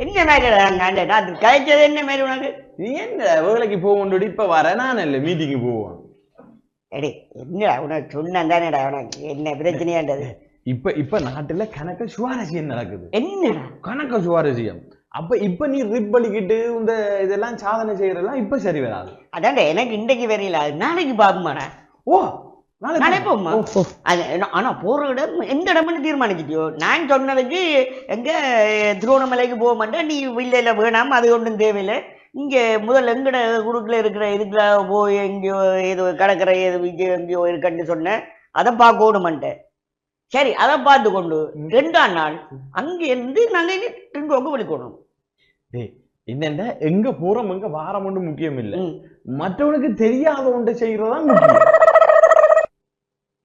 என்ன மாதிரி நான் நான் கழிச்சது என்ன மாதிரி உனக்கு? நீ என்ன வேலைக்கு போக இப்ப வர நான் இல்ல மீட்டிங்கு போவோம். எடி என்ன உனக்கு சொன்னேன் தானேடா உனக்கு? என்ன பிரச்சனையாண்டது இப்ப இப்ப நாட்டுல கணக்க சுவாரஸ்யம் நடக்குது. என்னடா? கணக்க சுவாரஸ்யம். அப்ப இப்ப நீ ரிப் அடிக்கிட்டு இந்த இதெல்லாம் சாதனை செய்யறதெல்லாம் இப்ப சரி வராது. அதான்டா எனக்கு இன்றைக்கு வரையில அது நாளைக்கு பாக்குமாடா ஓ நாளை போகுமா. அது இடம் எந்த இடம்னு தீர்மானிச்சிட்டியோ நான் சொன்னதுக்கு எங்க திருவண்ணாமலைக்கு போக மாட்டேன். நீ இல்ல வேணாம் அது ஒன்றும் தேவையில்லை. இங்க முதல்ல எங்கட குறுக்குல இருக்கிற இதுக்குள்ள போய் எங்கேயோ ஏதோ கடற்கரை இங்கே எங்கேயோ இருக்கன்னு சொன்னேன் அதை பார்க்கணுமென்ட்டு சரி அதை பார்த்து கொண்டு ரெண்டாம் நாள் அங்க இருந்து நாங்க இனி ட்ரிங்கோக்கு வெளிக்கணும் என்னென்ன? எங்க போறோம் எங்க வாரம் ஒன்று முக்கியம் இல்ல. மற்றவனுக்கு தெரியாத ஒன்றை செய்யறதா முக்கியம்.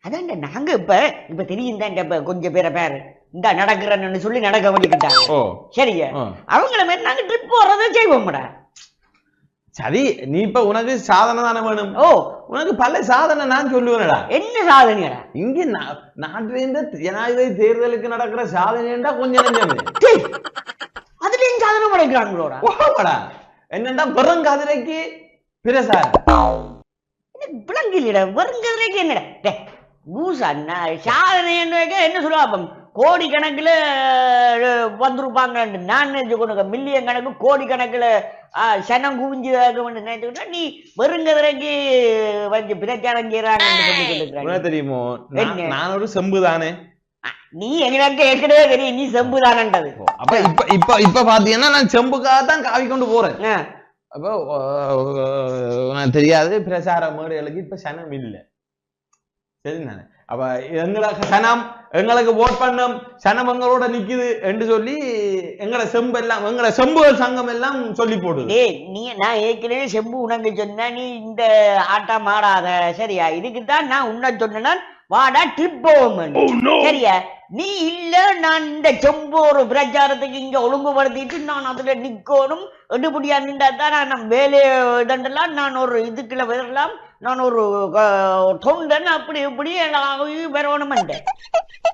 அதான்டா நாங்க இப்ப இப்ப தெரியும் இப்ப கொஞ்சம் பேரை பேர். இந்த நடக்கிறேன்னு சொல்லி நடக்க வேண்டிக்கிட்டாங்க. சரிங்க. அவங்கள மாதிரி நாங்க ட்ரிப் போறதை செய்வோம்டா. சரி நீ இப்ப உனக்கு சாதனை தானே வேணும்? ஓ. உனக்கு பல சாதனை நான் சொல்லுவேனடா. என்ன சாதனைடா இங்க நா- நாட்டுல இந்த ஜனாதிபதி தேர்தலுக்கு நடக்கிற சாதனைண்டா கொஞ்சம் நெஞ்சமே. அதுலயும் சாதனை படைக்கிறாங்களோடா. போடா என்னண்டா வெறும் கதிரைக்கு பிரசாரம்? விளங்கிலடா வருங்கிறதுக்கு என்னடா? டேய், லூசா நான் சாதனை என்ன சொல்லுவாப்பம் கோடி கணக்குல வந்திருப்பாங்க நான் நினைச்சு மில்லியன் கணக்கு கோடி கணக்குல சனம் குவிஞ்சதாக நினைச்சுக்கிட்டா நீ வெறுங்கிறதுக்கு வந்து பிரச்சாரம் உனக்கு தெரியுமோ? நான்-? நான் ஒரு செம்பு தானே நீ எனக்கு ஏற்கனவே தெரியும் நீ செம்புதானன்றது. அப்ப இப்ப இப்ப இப்ப பாத்தீங்கன்னா நான் செம்புக்காக தான் காவி கொண்டு போறேன். அப்போ உனக்கு தெரியாது பிரசார மேடைகளுக்கு இப்ப சனம் இல்ல. சரி தானே அப்ப எங்களுக்கு சனம் எங்களுக்கு ஓட் பண்ணும் சனம் எங்களோட நிக்குது என்று சொல்லி எங்களை செம்பு எல்லாம் எங்களை செம்புகள் சங்கம் எல்லாம் சொல்லி போடுது. டேய் நீ நான் ஏற்கனவே செம்பு உனக்கு சொன்ன நீ இந்த ஆட்டம் ஆடாத சரியா? இதுக்கு தான் நான் உன்ன சொன்னேன்னா வாடா ட்ரிப் போவோம் சரியா? நீ இல்ல நான் இந்த செம்பு ஒரு பிரச்சாரத்துக்கு இங்க ஒழுங்குபடுத்திட்டு நான் அதுல நிக்கணும் எடுபடியா நின்றா தான் நான் வேலையை இதண்டெல்லாம் நான் ஒரு இதுக்குள்ள வரலாம் நான் ஒரு தொண்டன் அப்படி இப்படி வரணுமெண்டேன்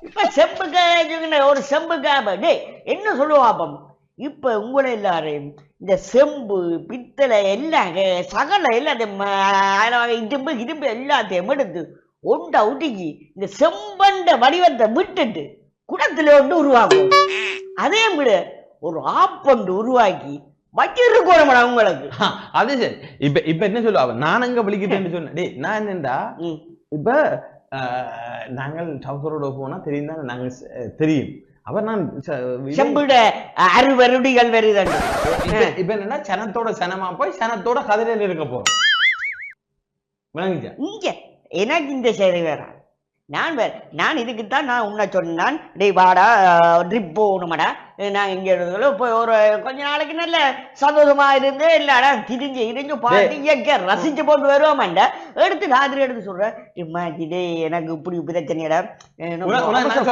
இப்ப செம்புக்கு ஒரு செம்புக்காக டேய் என்ன சொல்லுவாப்பம் இப்ப உங்களை எல்லாரையும் இந்த செம்பு பித்தளை எல்லாம் சகல எல்லாத்தையும் இரும்பு இரும்பு எல்லாத்தையும் எடுத்து ஒண்டா உட்டிக்கு இந்த செம்பண்ட வடிவத்தை விட்டுட்டு குடத்துல ஒன்று உருவாக்கும். அதே விட ஒரு ஆப்பண்டு உருவாக்கி வச்சிருக்கோம் உங்களுக்கு. அது சரி. இப்ப இப்ப என்ன சொல்லுவா? நான் எங்க விழிக்கிட்டேன்னு சொன்னேன். டேய் நான் என்னண்டா ம். இப்ப நாங்கள் டவுசரோட போனா தெரியும் தானே நாங்க தெரியும். அவர் நான் செம்புட அறுவருடிகள் இப்ப இப்ப என்னன்னா சனத்தோட சனமா போய் சனத்தோட கதிரையில் இருக்க போறோம். விளங்குச்சா? இங்க எனக்கு இந்த சரி வேற. நான் வேற நான் இதுக்குத்தான் நான் உன்னை சொன்னான். டேய் வாடா ட்ரிப் போகணுமாடா நான் இங்க போய் ஒரு கொஞ்ச நாளைக்கு நல்ல சந்தோஷமா இருந்து இல்லடா. திரிஞ்சு இருந்து பாட்டு இயக்க ரசிச்சு போட்டு வருவோமாண்ட. எடுத்து ராத்திரி எடுத்து சொல்றேன் இம்மாச்சி டேய் எனக்கு இப்படி பிரச்சனைடா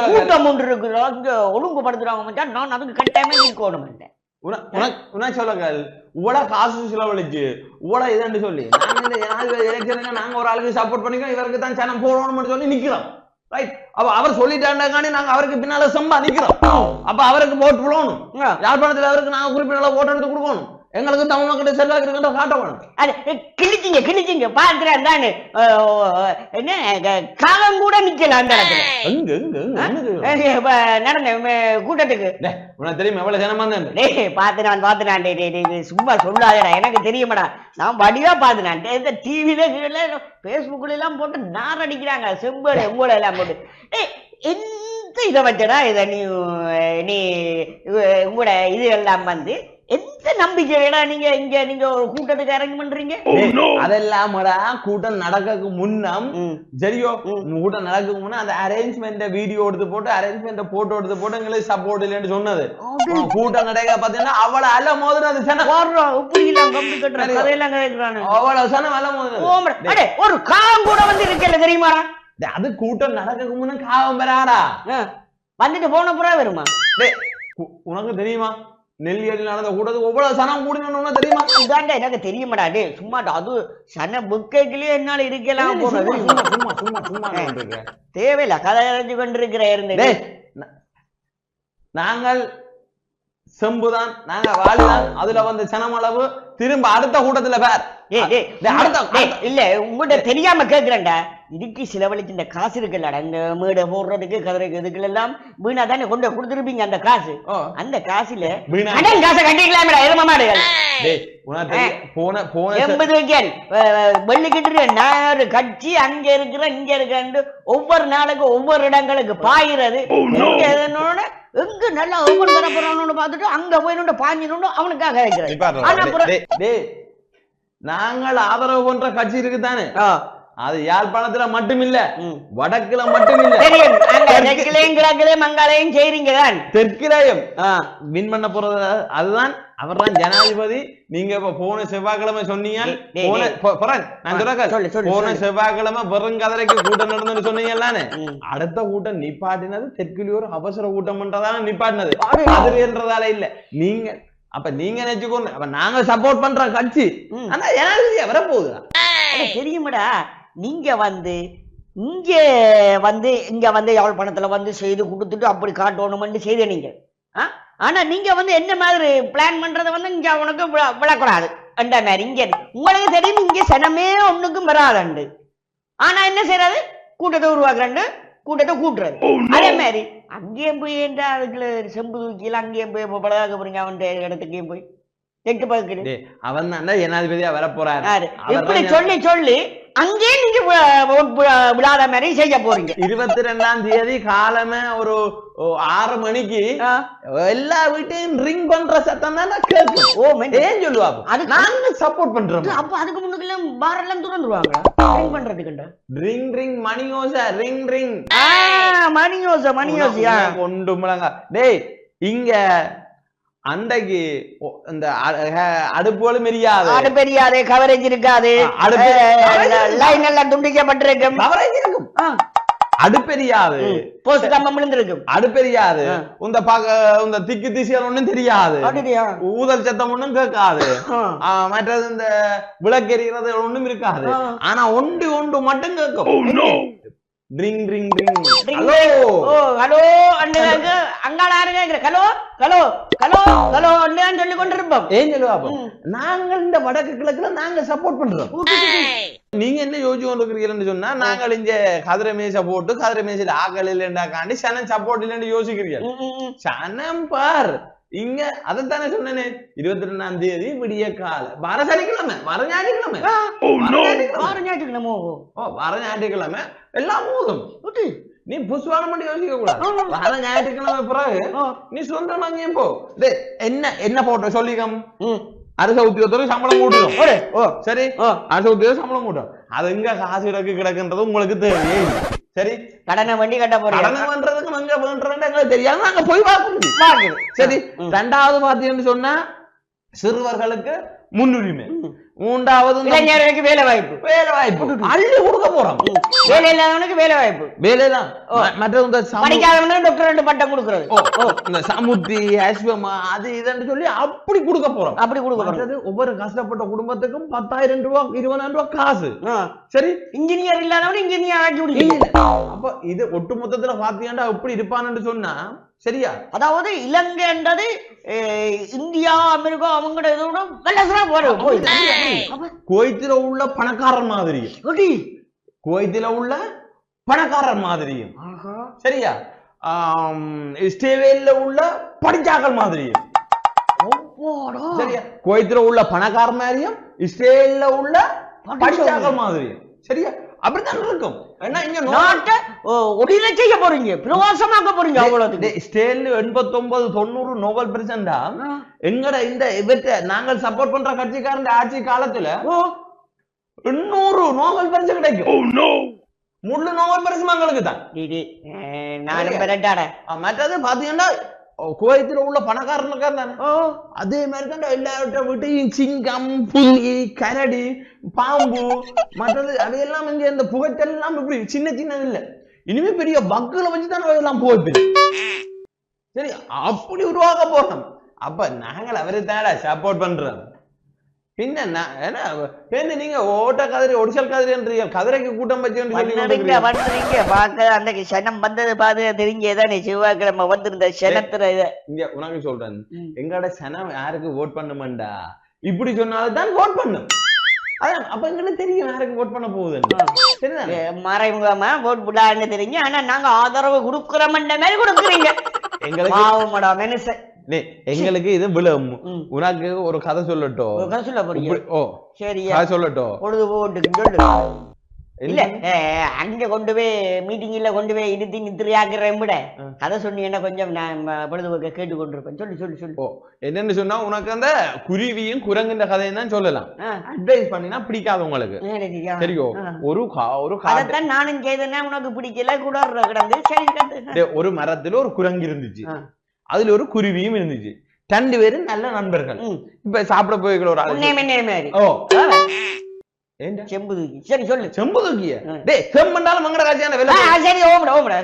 கூட்டம் ஒன்று இருக்குதோ. இங்க ஒழுங்குபடுத்துறாங்க மச்சான் நான் அதுக்கு கட்டாயமே இருக்கணும் உன- உனக்கு சொல்லங்கள் உவட காசு செலவழிச்சு. உவட இதுன்னு சொல்லி. எலெக்ஷனுக்கு நாங்க ஒரு ஆளுக்கு சப்போர்ட் பண்ணிக்கோம் இவருக்கு தான் சனம் போடணும்னு சொல்லி நிக்கிறோம். ரைட் அப்ப அவர் சொல்லிட்டாண்டாக்காண்டி நாங்க அவருக்கு பின்னால சம்பா நிக்கிறோம் அப்ப அவருக்கு ஓட்டு போடணும். யாழ்ப்பாணத்துல அவருக்கு நாங்க குறிப்பிட்ட ஓட்டு எடுத்து கொடுக்கணும். எங்களுக்கு தமிழ் மக்களுடைய செல்வாக்கு இருக்கின்ற காட்ட வேணும். அது கிழிச்சிங்க கிழிச்சிங்க. பாக்குறேன் தானே என்ன காலம் கூட நிக்கல அந்த எங்க எங்க நடந்த கூட்டத்துக்கு. உனக்கு தெரியுமா எவ்வளவு ஜனமா இருந்தா டேய் பார்த்து நான் பார்த்து நான் டேய் டேய், டேய், சும்மா சொல்லாதடா. எனக்கு தெரியுமாடா. நான் வடிவா பார்த்து நான் இந்த டிவில கீழே ஃபேஸ்புக்ல எல்லாம் போட்டு நார் அடிக்கிறாங்க. செம்பேடு எங்கூட எல்லாம் போட்டு. டேய் எந்த இதை வச்சடா? இதை நீ நீ உங்களோட இது எல்லாம் வந்து எந்த நம்பிக்கையிடா நீங்க இங்க நீங்க ஒரு கூட்டத்துக்கு இறங்கி பண்றீங்க? அதெல்லாமடா கூட்டம் நடக்கக்கு முன்னம். சரியோ. கூட்டம் நடக்கக்கு முன்ன அந்த அரேஞ்ச்மெண்ட் வீடியோ எடுத்து போட்டு அரேஞ்ச்மெண்ட் போட்டோ எடுத்து போட்டு எங்களுக்கு சப்போர்ட் இல்லைன்னு சொன்னது. அது கூட்டம் நடக்க பாத்தீங்கன்னா அவ்வளவு அல இப்படி எல்லாம் கம்பி கட்டுற கதையெல்லாம் கேட்கிறானு. அவ்வளவு சனம் அல அடே ஒரு காலம் கூட வந்து இருக்கல தெரியுமாடா? டேய், அது கூட்டம் நடக்கக்கு முன்ன காவம் ஆ, வந்துட்டு போன புறா வருமா? உனக்கு தெரியுமா? நெல்லியடியில் நடந்த கூட்டத்துக்கு எவ்வளவு சனம் கூடினோம்னா தெரியுமா? இதாண்டா எனக்கு தெரியுமாடா டே சும்மாடா அது சன புக்கைக்குள்ளேயே என்னால இருக்கலாம் போனது சும்மா சும்மா சும்மா சும்மா. தேவையில்ல கதை கரைஞ்சு கொண்டிருக்கிற நா- நாங்கள் செம்புதான் நாங்க வாழுதான் அதுல வந்து சனமளவு திரும்ப அடுத்த கூட்டத்துல பேர். இல்ல உங்கள்ட்ட தெரியாம கேக்குறேன்டா. இதுக்கு செலவழிச்சு இந்த காசு இருக்குல்லடா இந்த மேடை போடுறதுக்கு கதிரைக்கு இதுக்கு எல்லாம் வீணா தானே கொண்டு கொடுத்துருப்பீங்க அந்த காசு. அந்த காசுல காசை கட்டிக்கலாமடா எரும போன போன எண்பது வெள்ளிக்கிட்டு நான் ஒரு கட்சி அங்க இருக்கிற இங்க இருக்கிற ஒவ்வொரு நாளுக்கு ஒவ்வொரு இடங்களுக்கு பாயிறது. எங்க எதனோட எங்க நல்லா தர போறான்னு பார்த்துட்டு அங்க போய் நின்று பாஞ்சினு அவனுக்காக நீ வைக்கிறது பாரு, ஆனா அப்புறம் டேய், டேய், நாங்கள் ஆதரவு பண்ற கட்சி இருக்குதானே? அது யாழ்ப்பாணத்துல மட்டும் இல்ல. வடக்குல மட்டும் இல்ல தெற்கிலையும் கிழக்கிலையும் மங்காளையும் செய்றீங்க தான். தெற்கிலையும். வின் பண்ண போறது அதுதான். அவர்தான் ஜனாதிபதி. நீங்க இப்ப போன செவ்வாய்க்கிழமை சொன்னீங்க போன. செவ்வாய்க்கிழமை பெருங்கதரைக்கு கூட்டம் நடந்துன்னு சொன்னீங்கல்லானே. அடுத்த கூட்டம் நிப்பாட்டினது தெற்கிலி ஒரு அவசர கூட்டம் பண்றதால நிப்பாட்டினது. அடே. அதுன்றதால இல்ல. நீங்க அப்ப நீங்க நினைச்சுக்கோங்க. அப்ப நாங்க சப்போர்ட் பண்ற கட்சி. ஆனா ஜனாதிபதியா வரப்போகுது தெரியுமாடா. நீங்க வந்து இங்க வந்து இங்க வந்து யாழ்ப்பாணத்துல வந்து செய்து கொடுத்துட்டு அப்படி காட்டணும்னு செய்த நீங்க. ஆ? ஆனா நீங்க வந்து என்ன மாதிரி பிளான் பண்றத வந்து இங்க உனக்கு விழ- விழக்கூடாது அந்த மாதிரி இங்க உங்களுக்கு தெரியும் இங்க சனமே ஒண்ணுக்கும் வராதண்டு. ஆனா என்ன செய்யறது? கூட்டத்தை உருவாக்குறண்டு. கூட்டத்தை கூட்டுறது. அதே மாதிரி அங்கேயும் போய் ஏன்டா அதுக்குள்ள செம்பு தூக்கில அங்கேயும் போய் பழகாக்க போறீங்க அவன் இடத்துக்கேயும் போய். பக்கத்துல டேய், அவன் தான் ஜனாதிபதியா வரப்போறாரு. இப்படி சொல்லி சொல்லி அங்கேயே நீங்க விழாத மாதிரி செய்ய போறீங்க. இருபத்தி ரெண்டாம் தேதி காலமே ஒரு ஆறு மணிக்கு. எல்லா வீட்டையும் ரிங் பண்ற சத்தம் தான் கேட்கும் ஓ ஏன் சொல்லுவாங்க அதுக்கு- நாங்க சப்போர்ட் பண்றோம். அப்ப அதுக்கு முன்னுக்குள்ள பார் எல்லாம் திறந்துருவாங்களா ட்ரிங்க் பண்றதுக்குண்டா ரிங் ரிங் மணி ரிங் ரிங் மணி யோசை மணி யோசியா முழங்க டேய் இங்க அண்டைக்கு இந்த அடுப்புகளும் எரியாது ஆடு பெரியாதே கவரேஜ் இருக்காது. அடுப்பு- லைன் எல்லாம் துண்டிக்கப்பட்டிருக்கும். coverage இருக்கும். அடுப்பெரியாது போஸ்ட் கம்பம் விழுந்திருக்கும். அடுப்பெரியாது. இந்த பக இந்த திக்கு திசைகள் ஒண்ணும் தெரியாது. ஊதல் சத்தம் ஒண்ணும் கேட்காது. மற்றது இந்த விளக்கெறிகிறது ஒண்ணும் இருக்காது. ஆனா ஒன்று ஒன்று மட்டும் கேட்கும். Ring ring ring Ring, hello oh hello அண்ணனுக்கு அங்காள யாருங்க ஹலோ ஹலோ ஹலோ ஹலோ அண்ணன் சொல்லி கொண்டிருப்போம் ஏன் சொல்லுவா ம். நாங்கள் இந்த வடக்கு கிழக்குல நாங்க சப்போர்ட் பண்றோம். நீங்க என்ன யோசிச்சு கொண்டிருக்கிறீங்கன்னு சொன்னா நாங்கள் இங்க கதிரை மேசை போட்டு கதிரை மேசையில ஆக்கள் இல்லைண்டாக்காண்டி சனம் சப்போர்ட் இல்லைன்னு யோசிக்கிறீங்க. சனம் பார். இங்க அதைத்தானே சொன்னேனே. இருபத்தி ரெண்டாம் தேதி விடிய கால. வர சனிக்கிழமை வர ஞாயிற்றுக்கிழமை. ஆ, வர ஞாயிற்றுக்கிழமை. வார ஞாயிற்றுக்கிழமை ஓ வர ஞாயிற்றுக்கிழமை. எல்லாம் விட்டு. நீ புஷ்வான மட்டும் யோசிக்க கூடாது. வர ஞாயிற்றுக்கிழமை பிறகு நீ சொந்தமா அங்கேயும் போ. என்ன என்ன போட்டோ சொல்லிக்கம் ம். அரச உத்தியோகத்தருக்கு சம்பளம் கூட்டணும் ஓ, சரி. அரச உத்தியோகம் சம்பளம் கூட்டும் அது எங்க காசு கிடக்கு கிடக்குன்றது உங்களுக்கு இல்லை. சரி. கடனை வண்டி கட்ட போறீங்க கடனை பண்றதுக்கு நாங்க பண்றோம்னு எங்களுக்கு தெரியாது நாங்க போய் பாக்குது. சரி. ரெண்டாவது பாத்தீங்கன்னு சொன்னா சிறுவர்களுக்கு முன்னுரிமை. மூன்றாவது இளைஞர்களுக்கு வேலை வாய்ப்பு வேலை வாய்ப்பு அள்ளி கொடுக்க போறோம். வேலை இல்லாதவனுக்கு வேலை வாய்ப்பு வேலைதான் ஓ. ம- மற்றது இந்த படிக்காதவனுக்கு டாக்டர் ரெண்டு பட்டம் கொடுக்கறது. இந்த சமுத்தி அஸ்வமா அது இதுன்னு சொல்லி அப்படி கொடுக்க போறோம். அப்படி கொடுக்க போறோம். ஒவ்வொரு கஷ்டப்பட்ட குடும்பத்துக்கும் பத்தாயிரம் ரூபாய் இருபதாயிரம் ரூபாய் காசு. சரி? இன்ஜினியர் இல்லாதவனு இன்ஜினியர் ஆக்கி விடுங்க. அப்ப இது ஒட்டு மொத்தத்துல பாத்தீங்கன்னா எப்படி இருப்பான்னு சொன்னா சரியா? அதாவது இலங்கைன்றது அஹ், இந்தியா அமெரிக்கா அவங்களோட இதோட வெள்ளசரா குவைத்தில உள்ள பணக்காரர் மாதிரியும். எப்படி? குவைத்தில உள்ள பணக்காரர் மாதிரியும். சரியா? ஆம், இஸ்ரேவேல்ல உள்ள படிச்சாக்கள் மாதிரியும். சரியா? உள்ள பணக்காரர் மாதிரியும் இஸ்ரேல்ல உள்ள படிச்சாக்கள் மாதிரியும். சரியா? அப்படித்தான் இருக்கும். ஏன்னா இங்க நாட்டை ஓ, ஒளிர செய்ய போறீங்க. பிரவாசமாக்க போறீங்க அவ்வளவு டேய், இஸ்ரேல் எண்பத்தி ஒன்பது தொண்ணூறு நோபல் பிரசண்டா எங்கட இந்த இவற்றை நாங்கள் சப்போர்ட் பண்ற கட்சிக்காரன் ஆட்சி காலத்துல எண்ணூறு நோபல் பரிசு கிடைக்கும். முழு நோபல் பரிசு மங்களுக்கு தான் மற்றது பாத்தீங்கன்னா குவைத்தில் உள்ள பணக்காரனுக்கா தானே அதே மாதிரி தான் எல்லார்ட்ட வீட்டையும் சிங்கம் புலி கரடி பாம்பு மற்றது அவையெல்லாம் இங்க இந்த புகைத்தெல்லாம் இப்படி சின்ன சின்னது இல்ல. இனிமே பெரிய பக்குல வச்சு தான் அவையெல்லாம் புகைப்பேன் சரி அப்படி உருவாக்க போறோம் அப்ப நாங்கள் அவரை தானே சப்போர்ட் பண்றோம். பின்ன நான் என்ன பேருந்து நீங்க ஓட்ட கதிரை ஒடிசல் கதிரைன்றீங்க கதிரைக்கு கூட்டம் வச்சு சொல்லி வந்துடுங்க கொண்டிருக்கிறீங்க. வந்துடுங்க. பார்க்க அன்னைக்கு சனம் வந்தது பாது தெரிஞ்சேதானே செவ்வாய்க்கிழமை வந்திருந்த சனத்துல இங்க உனக்கு சொல்றேன். எங்களோட சனம் யாருக்கு ஓட் பண்ணுமெண்டா? இப்படி சொன்னாலும் தான் ஓட் பண்ணும். அதான் அப்ப எங்களுக்கு தெரியும் யாருக்கு ஓட் பண்ண போகுதுன்னு. மறைமுகமா போட் புடான்னு தெரிஞ்சு ஆனா நாங்க ஆதரவு கொடுக்கிறோம்ன்ற மாதிரி கொடுக்குறீங்க. எங்களுக்கு மனுஷன். எங்களுக்கு இது விழும். உனக்கு ஒரு கதை சொல்லட்டும் கதை சொல்ல போறீங்க. ஓ சரியா கதை சொல்லட்டும் பொழுது போட்டு இல்ல அங்க கொண்டு போய் மீட்டிங்ல கொண்டு போய் இடித்து நித்திரையாக்குறேன் விட. கதை சொன்னீங்கன்னா கொஞ்சம் நான் பொழுதுபோக்க கேட்டு கொண்டிருப்பேன் சொல்லு சொல்லு சொல்லு. ஓ என்னன்னு சொன்னா உனக்கு அந்த குருவியும் குரங்குன்ற கதையும் தான் சொல்லலாம். அட்வைஸ் பண்ணினா பிடிக்காது உங்களுக்கு. சரியா? ஒரு ஒரு காட்டு அதைத்தான் நானும் செய்தேன்னா உனக்கு பிடிக்கல கூட கிடந்து. சரி ஒரு மரத்துல ஒரு குரங்கு இருந்துச்சு. அதுல ஒரு குருவியும் இருந்துச்சு. ரெண்டு பேரும் நல்ல நண்பர்கள். இப்ப சாப்பிட போய்க்கிற ஒரு ஆளு ஓ. செம்பு தூக்கி. சரி சொல்லு. செம்பு தூக்கிய. டேய் செம்பண்டாலும் மங்கட காட்சியான ஆ, வேலை சரி ஓமடா.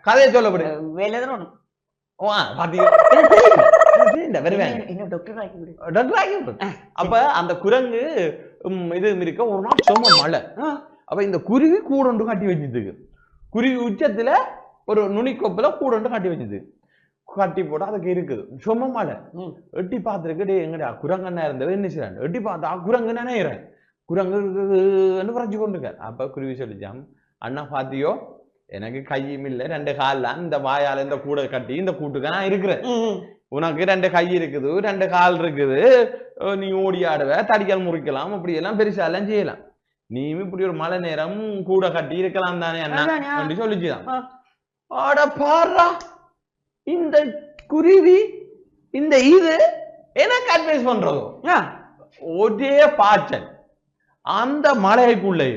கதையை சொல்லப்படு வேலை தானே பாத்தீங்க. அப்ப அந்த குரங்கு இது இருக்க ஒரு நாள் சும்மா மழை. அப்ப இந்த குருவி கூடொண்டு கட்டி வச்சிருக்கு குருவி உச்சத்துல ஒரு நுனிக்கொப்புல கூடொண்டு கட்டி வச்சது கட்டி போட்டு அதுக்கு இருக்குது. சும்மா மழை. எட்டி பார்த்துருக்கு டே எங்கடா குரங்கண்ணா இருந்தவன் என்ன செய்றான்? எட்டி பார்த்தா குரங்கு நினைக்கிறேன் குரங்கு புரட்சி கொண்டிருக்கார் அப்ப குருவி சொல்லிச்சாம் அண்ணா பாத்தியோ எனக்கு கையும் இல்ல ரெண்டு கால்ல இந்த வாயால இந்த கூடை கட்டி இந்த கூட்டுக்கு நான் இருக்கிறேன். உனக்கு ரெண்டு கை இருக்குது ரெண்டு கால் இருக்குது. நீ ஓடி ஆடுவ தடிக்கால் முறிக்கலாம் அப்படி எல்லாம் பெருசா எல்லாம் செய்யலாம். நீயும் இப்படி ஒரு மழை நேரம் கூட கட்டி இருக்கலாம் தானே அண்ணா. அப்படி சொல்லிச்சுதான். ஆட பாரா! இந்த குருவி இந்த இது எனக்கு அட்வைஸ் பண்றதோ. ஒரே பாய்ச்சல் அந்த மலைக்குள்ளே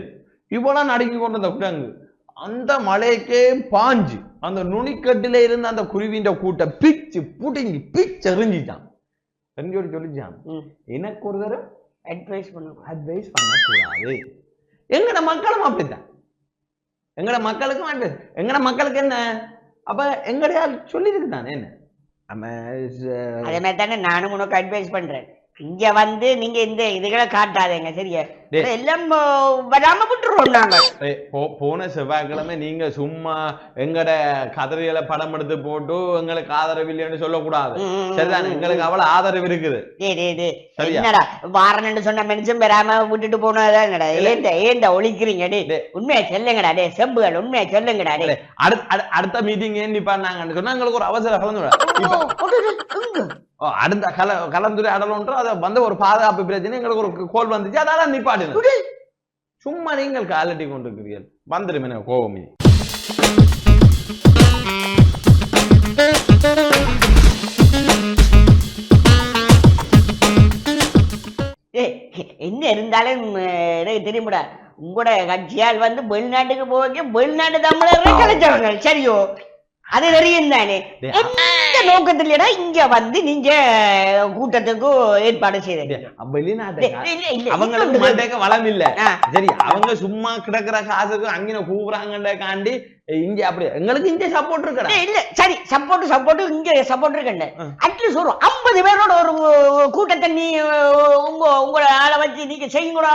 இவ்வளவு நடுங்கி கொண்ட அந்த குரங்கு அந்த மலைக்கே பாஞ்சு. அந்த நுனிக்கட்டில இருந்த அந்த குருவின்ற கூட்டை பிச்சு புடுங்கி பிச்சு எறிஞ்சிட்டான். எரிஞ்சோடி சொல்லிச்சான். எனக்கு ஒரு தடவை அட்வைஸ் பண்ணுங்க அட்வைஸ் பண்ணக்கூடாது. எங்கட மக்களும் அப்படித்தான். எங்கட மக்களுக்கும் அட்வைஸ் எங்கட மக்களுக்கு என்ன? அப்ப எங்கடையால் சொல்லியிருக்கு தானே என்ன? நம்ம அதே மாதிரி தானே நானும் உனக்கு அட்வைஸ் பண்றேன். இங்க வந்து நீங்க இந்த இதுகளை காட்டாதீங்க சரியா? எல்லாம் வராம விட்டுருவோம் போன செவ்வாய்க்கிழமை நீங்க சும்மா எங்கட கதிரையில படம் எடுத்து போட்டு எங்களுக்கு ஆதரவு இல்லைன்னு சொல்லக்கூடாது சரிதானே? எங்களுக்கு அவ்வளவு ஆதரவு இருக்குது? என்னடா வாரன்னு சொன்ன மனுஷன் பெறாம விட்டுட்டு போனதா என்னடா ஏண்ட ஏண்ட ஒழிக்கிறீங்க டே. உண்மையை சொல்லுங்கடா டே செம்புகள் உண்மையை சொல்லுங்கடா டே அடுத்த அடு- அடுத்த மீட்டிங் ஏன் நிப்பாங்க சொன்னா எங்களுக்கு ஒரு அவசர கலந்து இப்ப ஓ, அடுத்த கல கலந்துரையாடலோன்ற அதை வந்து ஒரு பாதுகாப்பு பிரச்சனை எங்களுக்கு ஒரு கோல் வந்துச்சு அதால நிப்பாட்டுங்க சும்மா நீங்கள் காலட்டி கொண்டிருக்கிறீர்கள். வந்துடும் என்ன கோபம். என்ன இருந்தாலும் எனக்கு தெரியுமாடா. உங்களோட கட்சியால் வந்து வெளிநாட்டுக்கு போக வெளிநாட்டு தமிழர்கள் கலைச்சவங்க சரியோ? அது தெரியும் தானே எந்த நோக்கத்திலடா இங்க வந்து நீங்க கூட்டத்துக்கு ஏற்பாடு செய்தீங்க வெளிநாட்டு அவங்களுக்கு. மண்டைக்கு வளம் இல்ல. சரி அவங்க சும்மா கிடக்குற காசுக்கு அங்கே கூவுறாங்கன்றக்காண்டி இங்க அப்படி எங்களுக்கு இங்க சப்போர்ட் இருக்கடா. டேய், இல்ல சரி சப்போர்ட் சப்போர்ட் இங்க சப்போர்ட் இருக்கேன் ஆ. அட்லீஸ்ட் ஒரு ஐம்பது பேரோட ஒரு கூட்டத்தை நீ உங்க உங்களோட ஆளை வச்சு நீங்க செய்யுங்கடா.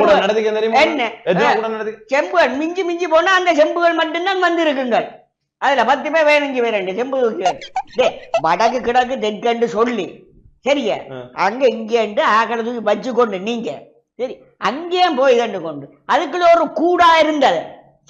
கூட நடத்திக்க தெரியுமா? என்ன? செம்புகள் மிஞ்சி மிஞ்சி போனா அந்த செம்புகள் மட்டும்தான் வந்து இருக்குங்கள் அதுல பத்து பேர் வேணுங்க வேறண்டு செம்பு டேய், வடக்கு கிழக்கு தெற்கண்டு சொல்லி. சரியா. அங்க இங்கேண்டு ஆக்களை தூக்கி வச்சு கொண்டு நீங்க. சரி அங்கேயும் போய் கண்டு கொண்டு. அதுக்குள்ள ஒரு கூடா இருந்தது.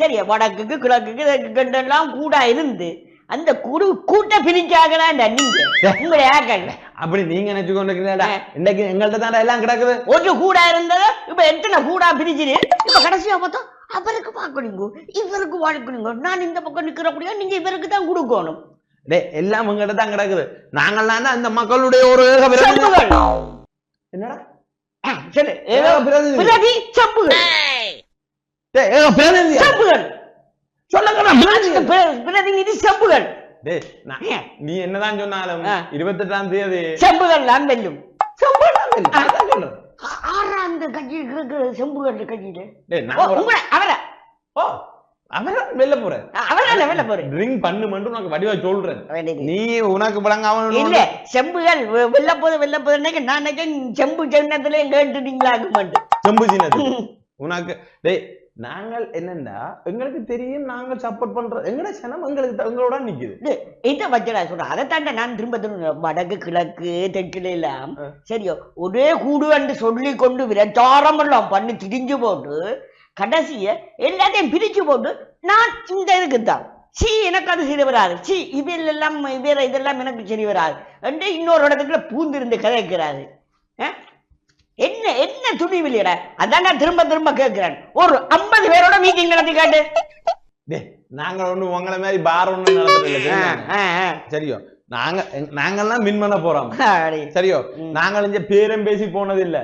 சரியா? வடக்குக்கு கிழக்குக்கு தெற்கு எல்லாம் கூடா இருந்து அந்த குடு கூட்ட பிரிச்சாகலாண்டா நீங்க. உங்களுடைய ஆக்கள். அப்படி நீங்க நினைச்சு கொண்டிருக்கீங்களா இன்னைக்கு எங்கள்ட்ட தான்டா எல்லாம் கிடக்குது. ஒரு கூடா இருந்தது இப்ப எத்தனை கூடா பிரிச்சுது இப்ப கடைசியா பார்த்தா அவருக்கு பார்க்கணுங்க இவருக்கு வாழ்க்கணுங்க நான் இந்த பக்கம் நிக்கிறபடியா நீங்க இவருக்கு தான் கொடுக்கணும் டேய் எல்லாம் உங்கள்ட்ட தான் கிடக்குது நாங்கள்லாம் தான் அந்த மக்களுடைய ஒரு ஏக பிரதிநிதி. செம்புகள் என்னடா ஆ, சரி ஏக பிரதிநிதி. பிரதி செம்புகள் டேய், ஏக? செம்புகள் பிரதிநிதி. பிர- பிரதிநிதி செம்புகள் டேய், நான்- ஏன்? நீ என்னதான் சொன்னாலும். இருபத்தெட்டாம் தேதி செம்புகள் தான் வெல்லும். ஆ- ஆறா அந்த கட்சி இருக்கிற செம்புகள் கட்சியில. அவரை. ஓ, அவன் வெளில போறேன். அவரை வெளில போறேன். ட்ரிங்க் பண்ணு மட்டும் உனக்கு வடிவா சொல்றேன். நீ உனக்கு விளங்காம இல்ல செம்புகள் வெ- வெல்ல போது வெல்ல போது நான் செம்பு சின்னத்துல கேட்டுட்டீங்களாக்க மாட்டேன் செம்பு சின்னது. உனக்கு டேய் நாங்கள் என்னண்டா எங்களுக்கு தெரியும் நாங்கள் சப்போர்ட் பண்றோம். எங்கட சனம் எங்களுக்கு த- எங்களோட நிக்குது. இதை வச்சடா சொல்றேன். அதை தாண்ட நான் திரும்ப திரும்ப வடக்கு கிழக்கு தெற்குல எல்லாம். சரியோ ஒரே கூடு என்று சொல்லி கொண்டு விரச்சாரம் எல்லாம் பண்ணி திரிஞ்சு போட்டு கடைசிய எல்லாத்தையும் பிரிச்சு போட்டு நான் இந்த இதுக்கு தான். சி எனக்கு அது சரி வராது. சி இதில் எல்லாம் வேற இதெல்லாம் எனக்கு சரி வராது. என்று இன்னொரு இடத்துக்குள்ள பூந்திருந்து கதைக்கிறாரு? என்ன என்ன துணிவில்லையடா அதான் நான் திரும்ப திரும்ப கேட்கிறேன் ஒரு ஐம்பது பேரோட மீட்டிங் நடத்தி காட்டு. டேய் நாங்கள் ஒண்ணு உங்களை மாதிரி பார் ஒண்ணு ஆ, சரியா? நாங்க நாங்கெல்லாம் வின் பண்ண போறோம். சரியோ. நாங்கள் இங்க பேரம் பேசி போனது இல்ல.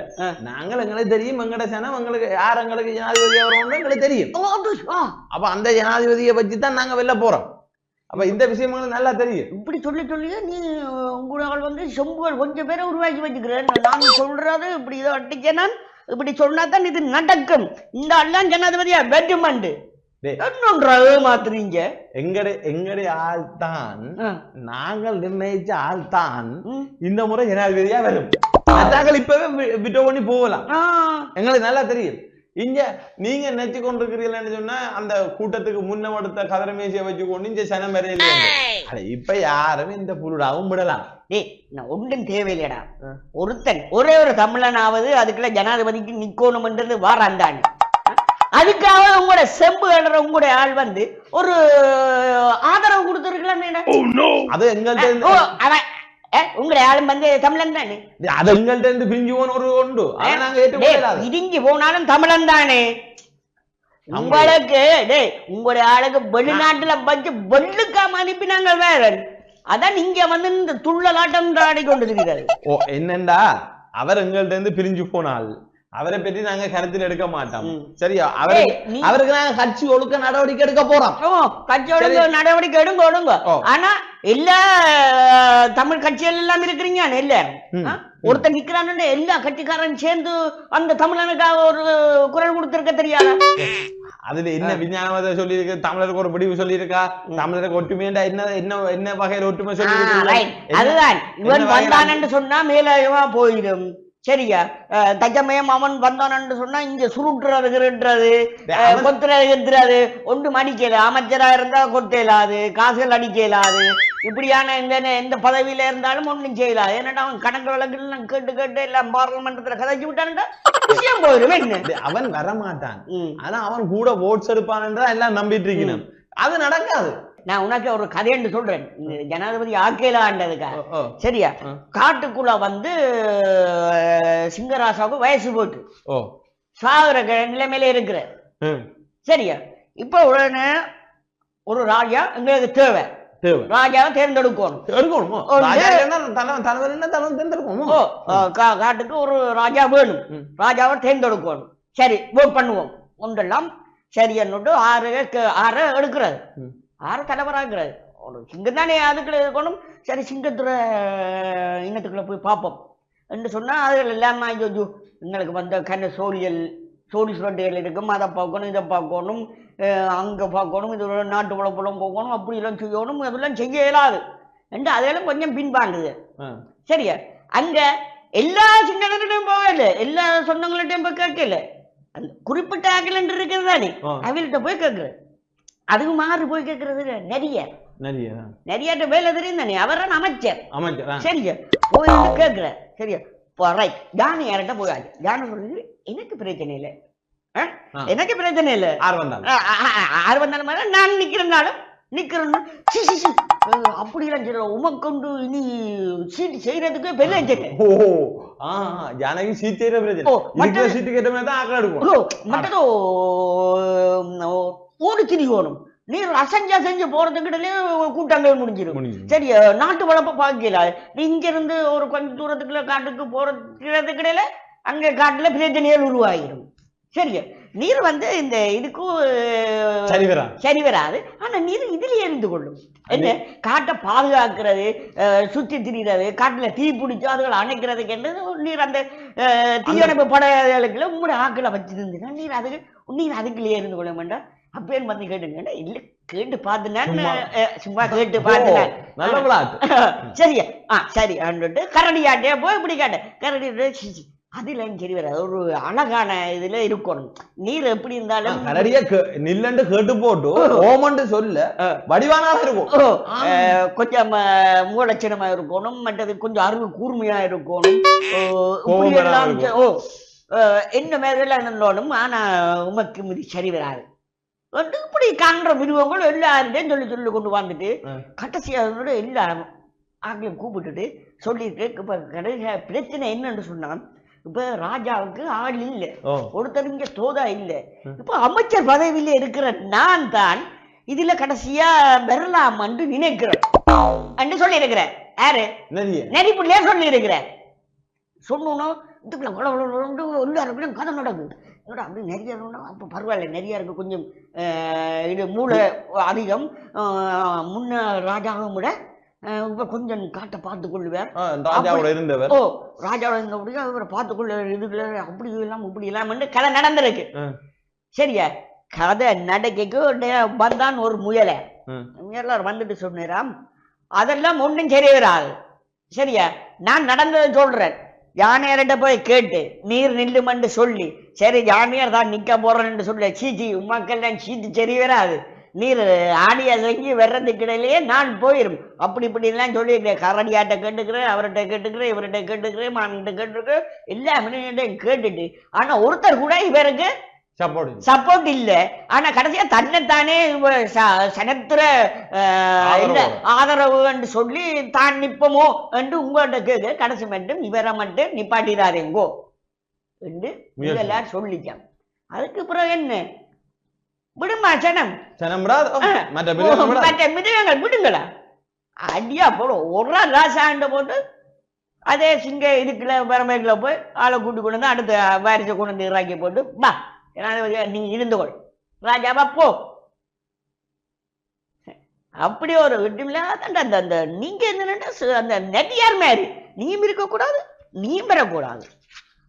நாங்கள் எங்களுக்கு தெரியும் எங்கட சனம் எங்களுக்கு யார் எங்களுக்கு வருவோம்னு எங்களுக்கு தெரியும். அப்ப அந்த ஜனாதிபதியை வச்சு தான் நாங்க வெளில போறோம். அப்ப இந்த விஷயம் எங்களுக்கு நல்லா தெரியும். இப்படி சொல்லி சொல்லியே நீ உங்கள் வந்து செம்புகள் கொஞ்சம் பேரை உருவாக்கி வச்சுக்கிறேன் நான் சொல்றது இப்படி இதை அடிக்க நான் இப்படி சொன்னா தான் இது நடக்கும். இந்த எல்லாம் ஜனாதிபதியா. என்னன்ற மாத்துறீங்க எங்கட எங்கட ஆள் தான் நாங்கள் நிர்ணயிச்ச ஆள் தான் இந்த முறை ஜனாதிபதியா வரும் நாங்கள் இப்பவே விட்டோ பண்ணி போகலாம். எங்களுக்கு நல்லா தெரியும். இங்க நீங்க நினைச்சு கொண்டிருக்கிறீங்கன்னு சொன்னா அந்த கூட்டத்துக்கு முன்ன எடுத்த கதிர மேசிய வச்சு கொண்டு இங்க சனம் வரையில அட இப்ப யாரும் இந்த புருடாவும் விடலாம். டேய் நான் ஒன்றும் தேவையில்லைடா ஆ. ஒருத்தன் ஒரே ஒரு தமிழனாவது அதுக்குள்ள ஜனாதிபதிக்கு நிக்கணும்ன்றது வாராண்டான் அதுக்காக உங்களோட செம்பு என்ற உங்களுடைய ஆள் வந்து ஒரு ஆதரவு கொடுத்துருக்கலாம் அது எங்கள்ட்ட ஆளும் வந்து தமிழன் தானே? அது இருந்து பிரிஞ்சு போன ஒரு உண்டு. நாங்க போனாலும் தமிழன் தானே? உங்களுக்கு டேய் உங்களுடைய ஆளுக்கு வெளிநாட்டுல வச்சு வெள்ளுக்காம அனுப்பினாங்க வேற அதான் இங்க வந்து இந்த துள்ளலாட்டம் ஆடி கொண்டு இருக்கிறாரு ஓ என்னண்டா? அவர் எங்கள்ட்ட இருந்து பிரிஞ்சு போனால் அவரை பற்றி நாங்க கருத்தில் எடுக்க மாட்டோம். சரியா? நீ- அவருக்கு நாங்க கட்சி ஒழுக்க நடவடிக்கை எடுக்க போறோம். கட்சி ஒழுங்கு நடவடிக்கை எடுங்க ஒழுங்க. ஆனா எல்லா தமிழ் கட்சிகள் எல்லாம் இருக்கிறீங்க இல்ல? ஒருத்தன் நிக்கிறான்னு எல்லா கட்சிக்காரன் சேர்ந்து அந்த தமிழனுக்காக ஒரு குரல் கொடுத்திருக்க தெரியாதா? அதுல என்ன விஞ்ஞானத்தை சொல்லி இருக்கு தமிழருக்கு ஒரு முடிவு சொல்லி இருக்கா தமிழருக்கு ஒற்றுமைண்டா என்ன என்ன என்ன வகையில ஒற்றுமை சொல்லி அதுதான். இவன் வந்தானன்னு சொன்னா மேலமா போயிடும். சரியா தஜமயம் அவன் வந்தானன்னு சொன்னா இங்க கொத்துறது எத்துறது ஒன்றும் அடிக்கல அமைச்சரா இருந்தா கொத்த இயலாது காசுகள் அடிக்க இயலாது இப்படியான இந்த எந்த பதவியில இருந்தாலும் ஒண்ணும் செய்யலாது. ஏன்னா அவன் கணக்கு வழக்குலாம் கேட்டு கேட்டு எல்லாம் பார்லமெண்டத்துல கதைச்சு விட்டான்டா. விஷயம் போயிடும் என்ன? அவன் வரமாட்டான். ஆனா அவன் கூட ஓட்ஸ் எடுப்பான்ன்றா எல்லாம் நம்பிட்டு இருக்கணும். அது நடக்காது. நான் உனக்கு ஒரு கதைன்னு சொல்றேன். ஜனாதிபதி ஆக்கேலாண்டதுக்காக ஓ, ஓ. சரியா. காட்டுக்குள்ள வந்து சிங்கராசாவுக்கு வயசு போட்டு ஓ. சாகுற நிலைமையில இருக்கிற. சரியா? இப்ப உடனே ஒரு ராஜா எங்களுக்கு தேவை. ராஜாவை தேர்ந்தெடுக்கணும். காட்டுக்கு ஒரு ராஜா வேணும். ராஜாவை தேர்ந்தெடுக்கணும். சரி ஓட் பண்ணுவோம். ஒன்றெல்லாம் சரி என்னட்டு ஆறு ஆறு எடுக்கிறது. ஆறு தலைவராகிறது ஒரு சிங்கம் தானே அதுக்குள்ள இருக்கணும். சரி சிங்கத்துல அஹ், இனத்துக்குள்ள போய் பார்ப்போம். என்று சொன்னா அதுல எல்லாம் ஐயோ எங்களுக்கு வந்த கண்ண சோழியல் சோழி சுரண்டுகள் இருக்கும். அதை பார்க்கணும் இதை பார்க்கணும் அங்க பார்க்கணும் இது நாட்டு வளப்புலம் போகணும் அப்படி எல்லாம் செய்யணும் அதெல்லாம் செய்ய இயலாது. என்று அதெல்லாம் கொஞ்சம் பின்வாங்குது. ஆ. சரியா? அங்க எல்லா சின்னங்கள்கிட்டையும் போகல எல்லா சொந்தங்கள்கிட்டையும் போய் கேட்கல அந்த குறிப்பிட்ட ஆக்கலன்ட்டு இருக்கிறது தானே. அவள்கிட்ட போய் கேட்குற அதுக்கு மாறு போய் கேட்கறது நிறைய. நிறைய நிறைய வேலை தெரியும் தானே அவர் அமைச்சர். அமைச்சர். சரிங்க. போய் கேட்கிற சரியா? ரைட் ஜானு யார்கிட்ட போயாச்சு ஜானு சொல்லுது எனக்கு பிரச்சனை இல்லை. எனக்கு பிரச்சனை இல்லை. வந்தாங்க ஆறு வந்தாலும் மேல நான் நிக்கிறனாலும் நிக்கிறேன்னு சி, சி, சி. அஹ், அப்படியெல்லாம் சொல்ல உமக்கொண்டு இனி சீட்டு செய்யறதுக்கு பெரிய ஓ ஆ ஜானகி சீட் செய்யற பிரச்சனை. சீட்டு கேட்ட மாதிரி தான் ஆக்கள் எடுக்கும் ஓ, மற்றது ஓடு திரியோணும் நீர் அசஞ்சு அசஞ்சு போறதுக்கிட்டே கூட்டங்கள் முடிஞ்சிடும். சரி நாட்டு வளர்ப்ப பார்க்கல நீ இங்க இருந்து ஒரு கொஞ்ச தூரத்துக்குள்ள காட்டுக்கு போறதுக்கிடையில அங்க காட்டுல பிரச்சனைகள் உருவாகிடும் சரியா நீர் வந்து இந்த இதுக்கும் சரி வரா சரி வராது. ஆனா நீர் இதுலயே இருந்து கொள்ளும். என்ன? காட்டை பாதுகாக்கிறது சுத்தி திரிகிறது காட்டுல தீ பிடிச்சு அதுகளை அணைக்கிறதுக்கு என்று நீர் அந்த தீயணைப்பு படைகளுக்குள்ள உங்களுடைய ஆக்களை வச்சிருந்தீங்கன்னா நீர் அதுக்கு நீர் அதுக்குள்ளேயே இருந்து கொள்ள வேண்டாம் அப்பேன் வந்து கேட்டுங்க இல்ல கேட்டு பார்த்துனேன் சும்மா. கேட்டு பார்த்துனேன் சரியா. ஆ சரி அன்னுட்டு கரடி ஆட்டையா போய் இப்படி கேட்டேன் கரடி அதுல சரி வராது. ஒரு அழகான இதுல இருக்கணும். நீர் எப்படி இருந்தாலும் கே- நில்லண்டு கேட்டு போட்டு ஓமண்டு சொல்ல. வடிவானாக இருக்கும். கொஞ்சம் மூலட்சணமா இருக்கணும். மற்றது கொஞ்சம் அறிவு கூர்மையா இருக்கணும். என்ன மாதிரிலாம் இருந்தாலும் ஆனா உமக்கு இது சரி வராது. வந்து இப்படி காண்ற மிருகங்கள் எல்லாருடையும் சொல்லி சொல்லி கொண்டு வந்துட்டு ஆ. கடைசியா அதனோட எல்லா ஆக்களையும் கூப்பிட்டுட்டு சொல்லிட்டு இப்ப கடைசியா பிரச்சனை என்னன்னு சொன்னான் இப்ப ராஜாவுக்கு ஆள் இல்லை. ஒருத்தர் இங்க தோதா இல்ல. இப்ப அமைச்சர் பதவியில இருக்கிற நான் தான் இதுல கடைசியா பெறலாம் என்று நினைக்கிறேன். சொல்லி இருக்கிறேன் யாரு? நிறைய. நெறிப்புள்ளையா சொல்லி இருக்கிறேன் சொன்னோம் இதுக்குள்ள குள குள குளன்னு எல்லாருக்கும் கதை நடக்குது என்னடா அப்படி நிறைய இருக்கணும்னா, அப்ப பரவாயில்ல நிறைய இருக்கு. கொஞ்சம் இது மூளை அதிகம். முன்ன ராஜாவை விட இப்ப கொஞ்சம் காட்டை பார்த்து கொள்ளுவேன் ஆ, ராஜாவோட இருந்தவர். ஓ ராஜாவோட இருந்தபடியா இவரை பார்த்துக்கொள்ள இதுல அப்படி இல்லாம இப்படி இல்லாம கதை நடந்திருக்கு. சரியா? கதை நடக்கைக்கு வந்தான் ஒரு முயலை. ம். எல்லாரும் வந்துட்டு சொன்னாராம் அதெல்லாம் ஒண்ணும் சரி வராது சரியா? நான் நடந்ததை சொல்றேன். யானையார்கிட்ட போய் கேட்டு நீர் நில்லுமென்று சொல்லி. சரி யானையார் தான் நிக்க போறேன்னு சொல்ல. சீச்சி உமாக்கெல்லாம் சீட்டு சரி வராது. நீர் ஆடிய செஞ்சு வர்றதுக்கிடையிலேயே நான் போயிரும். அப்படி இப்படி எல்லாம் கரடியாட்ட கேட்டுக்கிறேன் அவர்கிட்ட கேட்டுக்கிறேன் இவர்கிட்ட கேட்டுக்கிறேன் மான்கிட்ட கேட்டுருக்கேன் எல்லா மனிதன்கிட்டையும் கேட்டுட்டு ஆனா ஒருத்தர் கூட இவருக்கு சப்போர்ட் சப்போர்ட் இல்ல. ஆனா கடைசியா தன்னைத்தானே சனத்திர ஆதரவு என்று சொல்லி தான் நிப்பமோ என்று உங்கள்ட்ட கேட்க கடைசி மட்டும் இவரை மட்டும் நிப்பாட்டிடாதேங்கோ என்று. இதெல்லாம் சொல்லிக்காம் அதுக்கு பிறகு என்ன? விடுமா சனம். மற்ற மிருகங்கள் விடுங்களா? அடியா போடும் ஒரு நாள் ராசாண்ட போட்டு அதே சிங்க இதுக்குள்ள வரமைக்குள்ள போய் ஆளை கூட்டி கொண்டு வந்து அடுத்த வாரிசை கொண்டு வந்து இறாக்கி போட்டு பா ஏன்னா நீ இருந்து கொள். ராஜாவா போ. அப்படி ஒரு விட்டுமில்ல அந்த அந்த நீங்க என்னன்னா அந்த நெட்டியார் மாதிரி நீயும் இருக்கக்கூடாது நீயும் பெறக்கூடாது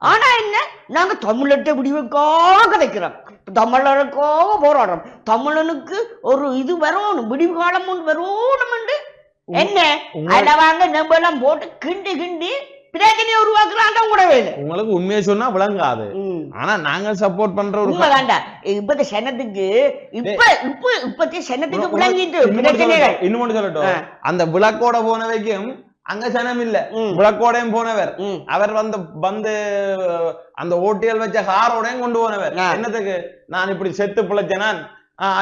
ஆனா என்ன? நாங்க தமிழத்தை விடிவுக்காக கதைக்கிறோம் தமிழருக்காக போராடுறோம். தமிழனுக்கு ஒரு இது வரணும் விடிவு காலம் ஒன்று வரணும் என்ன? அட வாங்க நம்ம எல்லாம் போட்டு கிண்டி கிண்டி பிரச்சனையை உருவாக்குறாங்க கூடவே இல்லை உங்களுக்கு உண்மையை சொன்னா விளங்காது. ஆனா நாங்க சப்போர்ட் பண்ற ஒரு உண்மைதான்டா இப்பத்த சனத்துக்கு இப்ப இப்ப இப்பத்தி சனத்துக்கு விளங்கிட்டு இன்னும் ஒண்ணு சொல்லட்டும். அந்த விளக்கோட போன வரைக்கும் அங்க சனம் இல்ல. விளக்கோடையும் போனவர். அவர் வந்து வந்து அந்த ஓட்டியல் வச்ச காரோடையும் கொண்டு போனவர். என்னத்துக்கு நான் இப்படி செத்து பிழைச்சனான்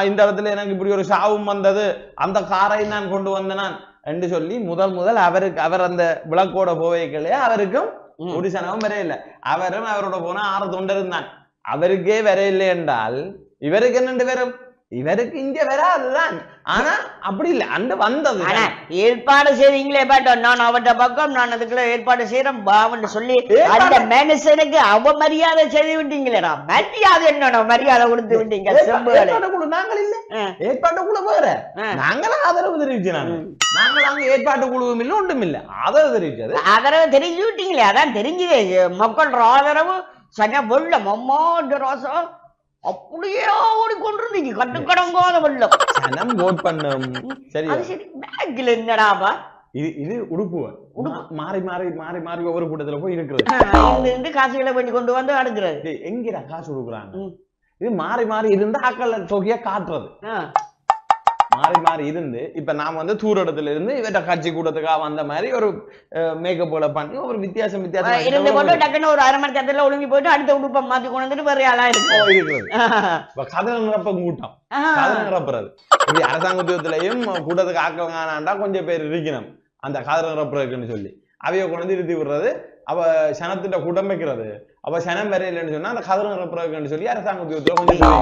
இந்த இடத்துல எனக்கு இப்படி ஒரு சாவும் வந்தது அந்த காரை நான் கொண்டு வந்தனான் என்று சொல்லி முதல் முதல் அவருக்கு அவர் அந்த விளக்கோட போவைகளே அவருக்கும். ஒரு சனமும் வரையில்லை அவரும் அவரோட போனா ஆறு தொண்டர் தான் அவருக்கே வரையில்லை என்றால் இவருக்கு என்னண்டு வரும் இவருக்கு இங்க வராதுதான். ஆனா அப்படி இல்லை. அந்த வந்தது ஏற்பாடு செய்வீங்களே பாட்டோம் நான் அவட்ட பக்கம் நான் அதுக்குள்ள ஏற்பாடு செய்யறேன் பாவன்னு சொல்லி அந்த மனுஷனுக்கு அவமரியாதை செய்து விட்டீங்களேடா. மரியாதை என்னடா மரியாதை கொடுத்து விட்டீங்க நாங்கள் இல்ல. ஆ. ஏற்பாட்டுக்குழு வேற. நாங்களும் ஆதரவு தெரிவிச்சு நாங்க. நாங்கள் அங்க ஏற்பாட்டு குழுவும் இல்ல ஒன்றும் இல்ல. ஆதரவு தெரிவிச்சது. ஆதரவு தெரிஞ்சு விட்டீங்களே அதான் தெரிஞ்சுதே. மக்கள் ஆதரவு சன வெள்ளம் அம்மாண்ட ரோசம். அப்படியே ஓடிக்கொண்டிருந்தீங்க கட்டுக்கடங்காத வெள்ளம் சனம் ஓட் பண்ணும். சரி. அது சரி. பேக்ல என்னடாப்பா இது இது உடுப்பு. மாறி மாறி மாறி மாறி ஒவ்வொரு கூட்டத்துல போய் இருக்கிறது. இருந்து காசுகளை பண்ணி கொண்டு வந்து அடுக்கிறது. டேய், எங்கடா காசு கொடுக்குறாங்க. இது மாறி மாறி இருந்தா ஆக்கள் தொகையா காட்டுறது. மாறி மாறி இருந்து இப்ப நான் வந்து தூரடத்துல இருந்து இவற்ற காட்சி கூடத்துக்காக வந்த மாதிரி ஒரு மேக்கப் போல பண்ணி ஒரு வித்தியாசம் வித்தியாசம் இருந்து போட்டு டக்குன்னு ஒரு அரை மணி நேரத்துல ஒழுங்கி போயிட்டு அடுத்த உடுப்பை மாத்தி கொண்டு வந்துட்டு வேற ஆளா இருக்கும் இருக்கிறது. கதவை நிரப்ப கூட்டம். கதவை நிரப்புறது. இப்படி அரசாங்க உத்தியோகத்திலையும் கூட்டத்துக்கு ஆக்கள் காணாண்டா கொஞ்சம் பேர் இருக்கணும். அந்த கதவை நிரப்புறதுக்குன்னு சொல்லி. அவைய கொண்டு இருத்தி விடுறது. அவ சனத்திட்ட கூட்டம் வைக்கிறது. அவ சனம் வரையிலன்னு சொன்னா அந்த கதவை நிரப்புறதுக்குன்னு சொல்லி அரசாங்க உத்தியோகத்துல கொஞ்சம்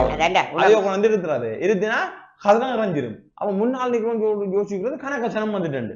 அதையோ கொண்டு வந்து இருத்துறாரு இருத்தினா கதவை நிறைஞ்சிரும். அவன் முன்னாள் நிக்கிறவங்க யோசிக்கிறது கணக்க சனம் வந்துட்டு